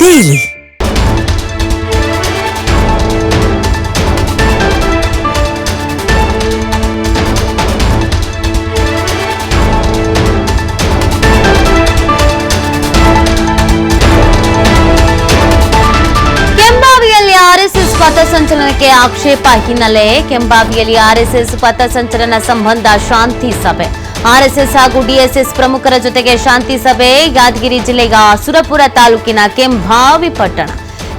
Daily ಕೆಂಬಾವಿಯಲ್ಲಿ RSS ಪಥಸಂಚಲನಕ್ಕೆ ಆಕ್ಷೇಪ ಹಿನ್ನೆಲೆ ಕೆಂಬಾವಿಯಲ್ಲಿ RSS ಪಥಸಂಚಲನ ಸಂಬಂಧ ಶಾಂತಿ ಸಭೆ ಆರ್ಎಸ್ಎಸ್ ಹಾಗೂ ಡಿಎಸ್ಎಸ್ ಪ್ರಮುಖರ ಜೊತೆಗೆ ಶಾಂತಿ ಸಭೆ, ಯಾದಗಿರಿ ಜಿಲ್ಲೆಯ ಸುರಪುರ ತಾಲೂಕಿನ ಕೆಂಭಾವಿ ಪಟ್ಟಣ.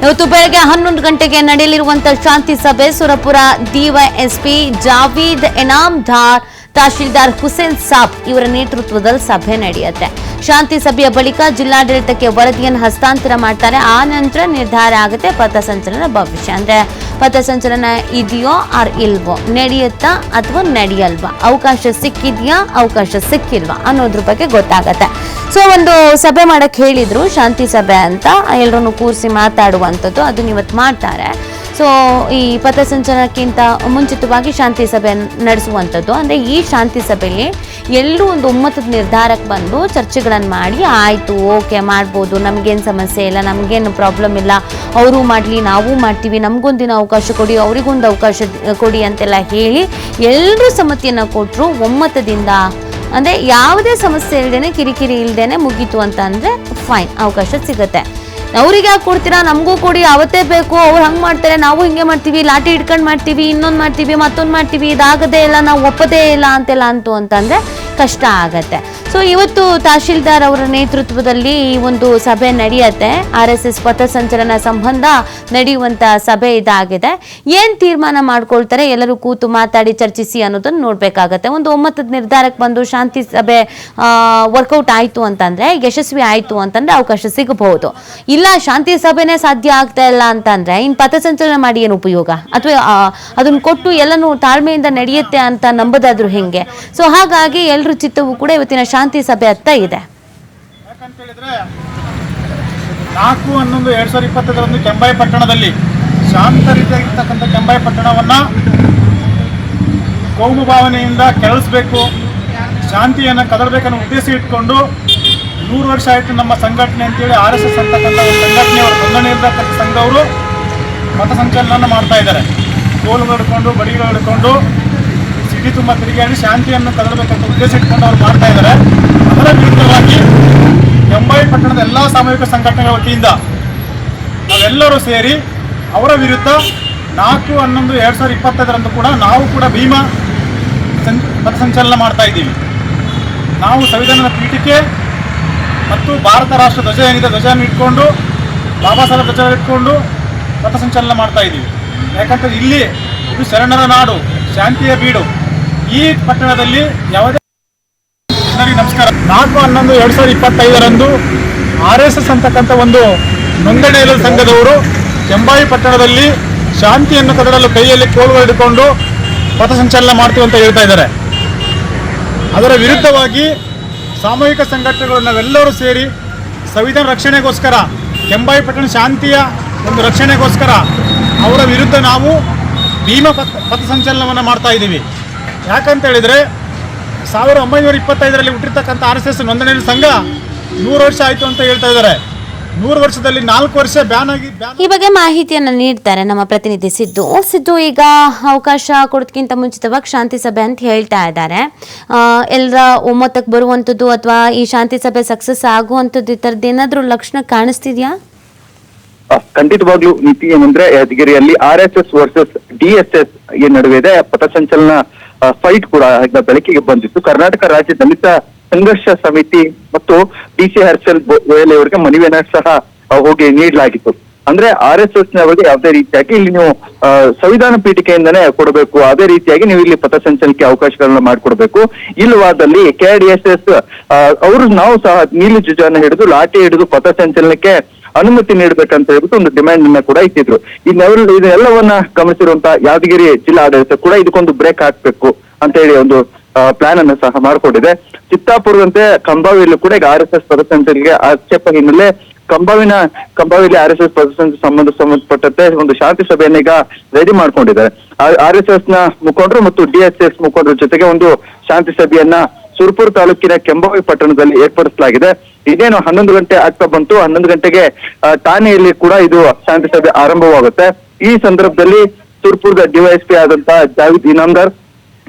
ಇವತ್ತು ಬೆಳಗ್ಗೆ ಹನ್ನೊಂದು ಗಂಟೆಗೆ ನಡೆಯಲಿರುವಂತಹ ಶಾಂತಿ ಸಭೆ, ಸುರಪುರ ಡಿವೈಎಸ್ಪಿ ಜಾವೀದ್ ಎನಾಮ್ ಧಾರ್ ತಹಶೀಲ್ದಾರ್ ಹುಸೇನ್ ಸಾಬ್ ಇವರ ನೇತೃತ್ವದಲ್ಲಿ ಸಭೆ ನಡೆಯುತ್ತೆ. ಶಾಂತಿ ಸಭೆಯ ಬಳಿಕ ಜಿಲ್ಲಾಡಳಿತಕ್ಕೆ ವರದಿಯನ್ನು ಹಸ್ತಾಂತರ ಮಾಡ್ತಾರೆ. ಆ ನಂತರ ನಿರ್ಧಾರ ಆಗುತ್ತೆ. ಪಥಸಂಚಲನ ಭವಿಷ್ಯ ಅಂದ್ರೆ ಪಥಸಂಚಲನ ಇದೆಯೋ ಆರ್ ಇಲ್ವೋ? ನಡೆಯುತ್ತಾ ಅಥವಾ ನಡೆಯಲ್ವಾ? ಅವಕಾಶ ಸಿಕ್ಕಿದ್ಯಾ? ಅವಕಾಶ ಸಿಕ್ಕಿಲ್ವಾ? ಅನ್ನೋದ್ರ ಬಗ್ಗೆ ಗೊತ್ತಾಗತ್ತೆ. ಸೊ ಒಂದು ಸಭೆ ಮಾಡಕ್ಕೆ ಹೇಳಿದ್ರು ಶಾಂತಿ ಸಭೆ ಅಂತ. ಎಲ್ಲರನ್ನು ಕೂರಿಸಿ ಮಾತಾಡುವಂಥದ್ದು ಅದನ್ನ ಇವತ್ತು ಮಾಡ್ತಾರೆ. ಸೊ ಈ ಪಥಸಂಚಲನಕ್ಕಿಂತ ಮುಂಚಿತವಾಗಿ ಶಾಂತಿ ಸಭೆ ನಡೆಸುವಂಥದ್ದು. ಅಂದರೆ ಈ ಶಾಂತಿ ಸಭೆಯಲ್ಲಿ ಎಲ್ಲರೂ ಒಂದು ಒಮ್ಮತದ ನಿರ್ಧಾರಕ್ಕೆ ಬಂದು ಚರ್ಚೆಗಳನ್ನು ಮಾಡಿ, ಆಯಿತು, ಓಕೆ, ಮಾಡ್ಬೋದು. ನಮಗೇನು ಸಮಸ್ಯೆ ಇಲ್ಲ, ನಮಗೇನು ಪ್ರಾಬ್ಲಮ್ ಇಲ್ಲ. ಅವರು ಮಾಡಲಿ, ನಾವು ಮಾಡ್ತೀವಿ. ನಮಗೊಂದಿನ ಅವಕಾಶ ಕೊಡಿ, ಅವರಿಗೊಂದು ಅವಕಾಶ ಕೊಡಿ ಅಂತೆಲ್ಲ ಹೇಳಿ ಎಲ್ಲರೂ ಸಮ್ಮತಿಯನ್ನು ಕೊಟ್ಟರು ಒಮ್ಮತದಿಂದ, ಅಂದರೆ ಯಾವುದೇ ಸಮಸ್ಯೆ ಇಲ್ಲದೇ ಕಿರಿಕಿರಿ ಇಲ್ಲದೇ ಮುಗೀತು ಅಂತ ಅಂದರೆ ಫೈನ್ ಅವಕಾಶ ಸಿಗುತ್ತೆ. ಅವ್ರಿಗೆ ಯಾಕೆ ಕೊಡ್ತೀರಾ? ನಮಗೂ ಕೊಡಿ, ಅವತ್ತೇ ಬೇಕು. ಅವ್ರು ಹಂಗೆ ಮಾಡ್ತಾರೆ, ನಾವು ಹಿಂಗೆ ಮಾಡ್ತೀವಿ ಲಾಟಿ ಹಿಡ್ಕೊಂಡು ಮಾಡ್ತೀವಿ, ಇನ್ನೊಂದು ಮಾಡ್ತೀವಿ, ಮತ್ತೊಂದು ಮಾಡ್ತೀವಿ, ಇದಾಗದೇ ಇಲ್ಲ, ನಾವು ಒಪ್ಪದೇ ಇಲ್ಲ ಅಂತೆಲ್ಲ ಅಂತು ಅಂತಂದರೆ ಕಷ್ಟ ಆಗತ್ತೆ. ಸೊ ಇವತ್ತು ತಹಶೀಲ್ದಾರ್ ಅವರ ನೇತೃತ್ವದಲ್ಲಿ ಈ ಒಂದು ಸಭೆ ನಡೆಯುತ್ತೆ. ಆರ್ ಎಸ್ ಎಸ್ ಪಥಸಂಚಲನ ಸಂಬಂಧ ನಡೆಯುವಂತ ಸಭೆ ಇದಾಗಿದೆ. ಏನು ತೀರ್ಮಾನ ಮಾಡ್ಕೊಳ್ತಾರೆ? ಎಲ್ಲರೂ ಕೂತು ಮಾತಾಡಿ ಚರ್ಚಿಸಿ ಅನ್ನೋದನ್ನ ನೋಡ್ಬೇಕಾಗತ್ತೆ. ಒಂದು ಒಮ್ಮತದ ನಿರ್ಧಾರಕ್ಕೆ ಬಂದು ಶಾಂತಿ ಸಭೆ ವರ್ಕೌಟ್ ಆಯಿತು ಅಂತಂದ್ರೆ, ಯಶಸ್ವಿ ಆಯಿತು ಅಂತಂದ್ರೆ ಅವಕಾಶ ಸಿಗಬಹುದು. ಇಲ್ಲ ಶಾಂತಿ ಸಭೆನೇ ಸಾಧ್ಯ ಆಗ್ತಾ ಇಲ್ಲ ಅಂತಂದ್ರೆ ಇನ್ನು ಪಥಸಂಚಲನ ಮಾಡಿ ಏನು ಉಪಯೋಗ? ಅಥವಾ ಅದನ್ನ ಕೊಟ್ಟು ಎಲ್ಲನೂ ತಾಳ್ಮೆಯಿಂದ ನಡೆಯುತ್ತೆ ಅಂತ ನಂಬುದಾದ್ರು ಹೆಂಗೆ? ಸೊ ಹಾಗಾಗಿ ಎಲ್ಲರೂ ಚಿತ್ತವೂ ಕೂಡ ಇವತ್ತಿನ ಸಭೆ ಅತ್ತ ಇದೆ. ನಾಲ್ಕು ಹನ್ನೊಂದು ಎರಡ್ ಸಾವಿರದ ಇಪ್ಪತ್ತೈದರಂದು ಕೆಂಬಾಯಿ ಪಟ್ಟಣದಲ್ಲಿ ಶಾಂತ ರೀತಿಯಾಗಿರ್ತಕ್ಕಂಥ ಕೆಂಬಾಯಿ ಪಟ್ಟಣವನ್ನ ಕೋಮು ಭಾವನೆಯಿಂದ ಕೆಳಸ್ಬೇಕು ಶಾಂತಿಯನ್ನು ಕದಡಬೇಕನ್ನೋ ಉದ್ದೇಶ ಇಟ್ಕೊಂಡು ನೂರು ವರ್ಷ ಆಯಿತು ನಮ್ಮ ಸಂಘಟನೆ ಅಂತೇಳಿ ಆರ್ ಎಸ್ ಎಸ್ ಅಂತಕ್ಕಂಥ ಒಂದು ಸಂಘಟನೆಯವರು ನೋಂದಣಿ ಇರತಕ್ಕಂಥ ಸಂಘವರು ಪಥಸಂಚಲನ ಮಾಡ್ತಾ ಇದ್ದಾರೆ. ಕೋಲುಗಳು ಹಿಡ್ಕೊಂಡು ಬಡಿಗಳು ಹಿಡ್ಕೊಂಡು ಸಿಟಿ ತುಂಬ ತಿರುಗಾಡಿ ಶಾಂತಿಯನ್ನು ಕದಲಬೇಕಂತ ಉದ್ದೇಶ ಇಟ್ಕೊಂಡು ಅವ್ರು ಮಾಡ್ತಾ ಇದ್ದಾರೆ ಅದರ ವಿರುದ್ಧವಾಗಿ ಕೆಂಬಾಯಿ ಪಟ್ಟಣದ ಎಲ್ಲ ಸಾಮೂಹಿಕ ಸಂಘಟನೆಗಳ ವತಿಯಿಂದ ನಾವೆಲ್ಲರೂ ಸೇರಿ ಅವರ ವಿರುದ್ಧ ನಾಲ್ಕು ಹನ್ನೊಂದು ಎರಡು ಸಾವಿರದ ಇಪ್ಪತ್ತೈದರಂದು ಕೂಡ ನಾವು ಕೂಡ ಭೀಮಾ ಪಥಸಂಚಲನ ಮಾಡ್ತಾ ಇದ್ದೀವಿ. ನಾವು ಸಂವಿಧಾನದ ಪೀಠಿಕೆ ಮತ್ತು ಭಾರತ ರಾಷ್ಟ್ರ ಧ್ವಜ ಏನಿದೆ ಧ್ವಜವನ್ನು ಇಟ್ಕೊಂಡು, ಬಾಬಾ ಸಾಹೇಬ್ ಧ್ವಜ ಇಟ್ಕೊಂಡು ಪಥಸಂಚಲನ ಮಾಡ್ತಾ ಇದ್ದೀವಿ. ಯಾಕಂದರೆ ಇಲ್ಲಿ ಇದು ಶರಣರ ನಾಡು, ಶಾಂತಿಯ ಬೀಡು. ಈ ಪಟ್ಟಣದಲ್ಲಿ ಯಾವುದೇ ನಮಸ್ಕಾರ. ನಾಲ್ಕು ಹನ್ನೊಂದು ಎರಡು ಸಾವಿರದ ಇಪ್ಪತ್ತೈದರಂದು ಆರ್ ಎಸ್ ಎಸ್ ಅಂತಕ್ಕಂಥ ಒಂದು ನೋಂದಣಿ ಸಂಘದವರು ಕೆಂಬಾಯಿ ಪಟ್ಟಣದಲ್ಲಿ ಶಾಂತಿಯನ್ನು ಕದಡಲು ಕೈಯಲ್ಲಿ ಕೋಲು ಹಿಡಿದುಕೊಂಡು ಪಥಸಂಚಲನ ಮಾಡ್ತೀವಿ ಅಂತ ಹೇಳ್ತಾ ಇದ್ದಾರೆ. ಅದರ ವಿರುದ್ಧವಾಗಿ ಸಾಮೂಹಿಕ ಸಂಘಟನೆಗಳು ನಾವೆಲ್ಲರೂ ಸೇರಿ ಸಂವಿಧಾನ ರಕ್ಷಣೆಗೋಸ್ಕರ, ಕೆಂಬಾಯಿ ಪಟ್ಟಣ ಶಾಂತಿಯ ಒಂದು ರಕ್ಷಣೆಗೋಸ್ಕರ ಅವರ ವಿರುದ್ಧ ನಾವು ಭೀಮ ಪಥ, ಪಥಸಂಚಲನವನ್ನು ಮಾಡ್ತಾ ಇದ್ದೀವಿ. ಯಾಕಂತ ಹೇಳಿದರೆ ಸಾವಿರದ ಒಂಬೈನೂರ ಇಪ್ಪತ್ತೈದರಲ್ಲಿ ಹುಟ್ಟಿರ್ತಕ್ಕಂಥ ಆರ್ ಎಸ್ ಎಸ್ ನೋಂದಣಿ ಸಂಘ ನೂರು ವರ್ಷ ಆಯಿತು ಅಂತ ಹೇಳ್ತಾ ಇದ್ದಾರೆ. ನೂರು ವರ್ಷದಲ್ಲಿ ನಾಲ್ಕು ವರ್ಷ ಬ್ಯಾನ್ ಆಗಿ ಬ್ಯಾನ್ ಈ ಬಗ್ಗೆ ಮಾಹಿತಿಯನ್ನು ನೀಡ್ತಾರೆ ನಮ್ಮ ಪ್ರತಿನಿಧಿ ಸಿದ್ದು. ಸಿದ್ದು ಈಗ ಅವಕಾಶ ಕೊಡೋದಕ್ಕಿಂತ ಮುಂಚಿತವಾಗಿ ಶಾಂತಿ ಸಭೆ ಅಂತ ಹೇಳ್ತಾ ಇದ್ದಾರೆ. ಎಲ್ಲರ ಒಮ್ಮತಕ್ಕೆ ಬರುವಂಥದ್ದು ಅಥವಾ ಈ ಶಾಂತಿ ಸಭೆ ಸಕ್ಸಸ್ ಆಗುವಂಥದ್ದು ಈ ಥರದ್ದು ಏನಾದರೂ ಲಕ್ಷಣ ಕಾಣಿಸ್ತಿದ್ಯಾ? ಖಂಡಿತವಾಗ್ಲೂ ನೀತಿ ಏನಂದ್ರೆ ಯಾದಗಿರಿಯಲ್ಲಿ R S S versus D S S ಏನ್ ನಡುವೆ ಇದೆ. ಪಥಸಂಚಲನ ಫೈಟ್ ಕೂಡ ಬೆಳಕಿಗೆ ಬಂದಿತ್ತು. ಕರ್ನಾಟಕ ರಾಜ್ಯ ದಲಿತ ಸಂಘರ್ಷ ಸಮಿತಿ ಮತ್ತು ಡಿ ಸಿ ಹರ್ಷಲ್ ಗೋಯಲ್ ಅವರಿಗೆ ಮನವಿಯನ್ನ ಸಹ ಹೋಗಿ ನೀಡಲಾಗಿತ್ತು. ಅಂದ್ರೆ ಆರ್ ಎಸ್ ಎಸ್ ನವರಿಗೆ ಯಾವುದೇ ರೀತಿಯಾಗಿ ಇಲ್ಲಿ ನೀವು ಸಂವಿಧಾನ ಪೀಠಿಕೆಯಿಂದನೇ ಕೊಡಬೇಕು. ಅದೇ ರೀತಿಯಾಗಿ ನೀವು ಇಲ್ಲಿ ಪಥಸಂಚಲನಕ್ಕೆ ಅವಕಾಶಗಳನ್ನ ಮಾಡಿಕೊಡ್ಬೇಕು. ಇಲ್ಲವಾದಲ್ಲಿ ಕೆ ಡಿ ಎಸ್ ಎಸ್ ಅವರು ನಾವು ಸಹ ನೀಲಿ ಜುಜಾನ ಹಿಡಿದು ಲಾಠಿ ಹಿಡಿದು ಪಥಸಂಚಲನಕ್ಕೆ ಅನುಮತಿ ನೀಡಬೇಕಂತ ಹೇಳ್ಬಿಟ್ಟು ಒಂದು ಡಿಮ್ಯಾಂಡ್ ಅನ್ನ ಕೂಡ ಇಟ್ಟಿದ್ರು. ಇನ್ನೆಲ್ಲ ಇದೆಲ್ಲವನ್ನ ಗಮನಿಸಿರುವಂತ ಯಾದಗಿರಿ ಜಿಲ್ಲಾಡಳಿತ ಕೂಡ ಇದಕ್ಕೊಂದು ಬ್ರೇಕ್ ಹಾಕ್ಬೇಕು ಅಂತ ಹೇಳಿ ಒಂದು ಪ್ಲಾನ್ ಅನ್ನ ಸಹ ಮಾಡಿಕೊಂಡಿದೆ. ಚಿತ್ತಾಪುರದಂತೆ ಕಂಬಾವಿಯಲ್ಲೂ ಕೂಡ ಈಗ ಆರ್ ಎಸ್ ಎಸ್ ಸದಸ್ಯರಿಗೆ ಆಕ್ಷೇಪ ಹಿನ್ನೆಲೆ ಕಂಬಾವಿನ ಕಂಬಾವಿಲಿ ಆರ್ ಎಸ್ ಎಸ್ ಸಂಬಂಧ ಸಂಬಂಧಪಟ್ಟಂತೆ ಒಂದು ಶಾಂತಿ ಸಭೆಯನ್ನು ಈಗ ರೆಡಿ ಮಾಡ್ಕೊಂಡಿದ್ದಾರೆ. ಆರ್ ಎಸ್ ಎಸ್ನ ಮುಖಂಡರು ಮತ್ತು ಡಿ ಎಸ್ ಎಸ್ ಮುಖಂಡರ ಜೊತೆಗೆ ಒಂದು ಶಾಂತಿ ಸಭೆಯನ್ನ ಸುರ್ಪುರ್ ತಾಲೂಕಿನ ಕೆಂಬಾವಿ ಪಟ್ಟಣದಲ್ಲಿ ಏರ್ಪಡಿಸಲಾಗಿದೆ. ಇದೇನು ಹನ್ನೊಂದು ಗಂಟೆ ಆಗ್ತಾ ಬಂತು. ಹನ್ನೊಂದು ಗಂಟೆಗೆ ಠಾಣೆಯಲ್ಲಿ ಕೂಡ ಇದು ಶಾಂತಿ ಸಭೆ ಆರಂಭವಾಗುತ್ತೆ. ಈ ಸಂದರ್ಭದಲ್ಲಿ ಸುರ್ಪುರದ ಡಿವೈಎಸ್ಪಿ ಆದಂತಹ ಜಾವಿದ್ ಇನಾಮ್ದಾರ್,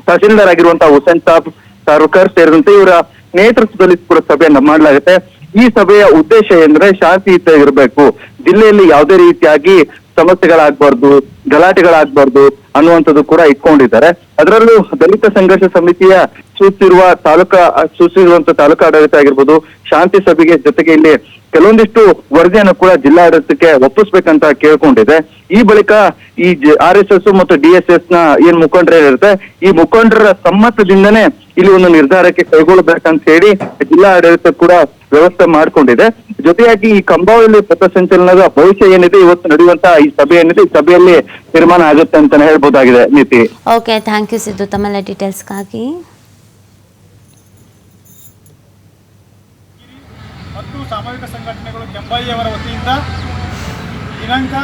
ತಹಸೀಲ್ದಾರ್ ಆಗಿರುವಂತಹ ಹುಸೇನ್ ಸಾಬ್ ಸಾರುಕರ್ ಸೇರಿದಂತೆ ಇವರ ನೇತೃತ್ವದಲ್ಲಿ ಕೂಡ ಸಭೆಯನ್ನ ಮಾಡಲಾಗುತ್ತೆ. ಈ ಸಭೆಯ ಉದ್ದೇಶ ಏನಂದ್ರೆ ಶಾಂತಿಯುತ ಇರಬೇಕು ಜಿಲ್ಲೆಯಲ್ಲಿ ಯಾವುದೇ ರೀತಿಯಾಗಿ ಸಮಸ್ಯೆಗಳಾಗ್ಬಾರ್ದು. ಗಲಾಟೆಗಳಾಗ್ಬಾರ್ದು ಅನ್ನುವಂಥದ್ದು ಕೂಡ ಇಟ್ಕೊಂಡಿದ್ದಾರೆ. ಅದರಲ್ಲೂ ದಲಿತ ಸಂಘರ್ಷ ಸಮಿತಿಯ ಸೂಚಿಸಿರುವ ತಾಲೂಕಾ ಸೂಚಿಸಿರುವಂತ ತಾಲೂಕಾ ಆಡಳಿತ ಆಗಿರ್ಬೋದು, ಶಾಂತಿ ಸಭೆಗೆ ಜೊತೆಗೆ ಇಲ್ಲಿ ಕೆಲವೊಂದಿಷ್ಟು ವರದಿಯನ್ನು ಕೂಡ ಜಿಲ್ಲಾಡಳಿತಕ್ಕೆ ಒಪ್ಪಿಸ್ಬೇಕಂತ ಕೇಳ್ಕೊಂಡಿದೆ. ಈ ಬಳಿಕ ಈ ಆರ್ ಎಸ್ ಎಸ್ ಮತ್ತು ಡಿ ಎಸ್ ಎಸ್ನ ಏನ್ ಮುಖಂಡರು ಇರುತ್ತೆ ಈ ಮುಖಂಡರ ಸಮ್ಮತದಿಂದನೇ ಇಲ್ಲಿ ಒಂದು ನಿರ್ಧಾರಕ್ಕೆ ಕೈಗೊಳ್ಳಬೇಕಂತ ಹೇಳಿ ಜಿಲ್ಲಾ ಆಡಳಿತ ಕೂಡ ವ್ಯವಸ್ಥೆ ಮಾಡ್ಕೊಂಡಿದೆ. ಜೊತೆಯಾಗಿ ಈ ಕಂಬಾವಳಿ ಪಥಸಂಚಲನದ ಭವಿಷ್ಯ ಏನಿದೆ ಇವತ್ತು ನಡೆಯುವಂತಹ ಈ ಸಭೆ ಏನಿದೆ ಈ ಸಭೆಯಲ್ಲಿ ತೀರ್ಮಾನ ಆಗುತ್ತೆ ಅಂತಾನೆ ಹೇಳ್ಬೋದಾಗಿದೆ ನೀತಿ. ಓಕೆ ಥ್ಯಾಂಕ್ ಯು ಸಿದ್ದು ತಮ್ಮೆಲ್ಲ ಡೀಟೇಲ್ಸ್ಗಾಗಿ ಮತ್ತು ಸಾಮಾಜಿಕ ಸಂಘಟನೆಗಳು ಕೆಂಬಾಯಿಯವರ ವತಿಯಿಂದ ದಿನಾಂಕ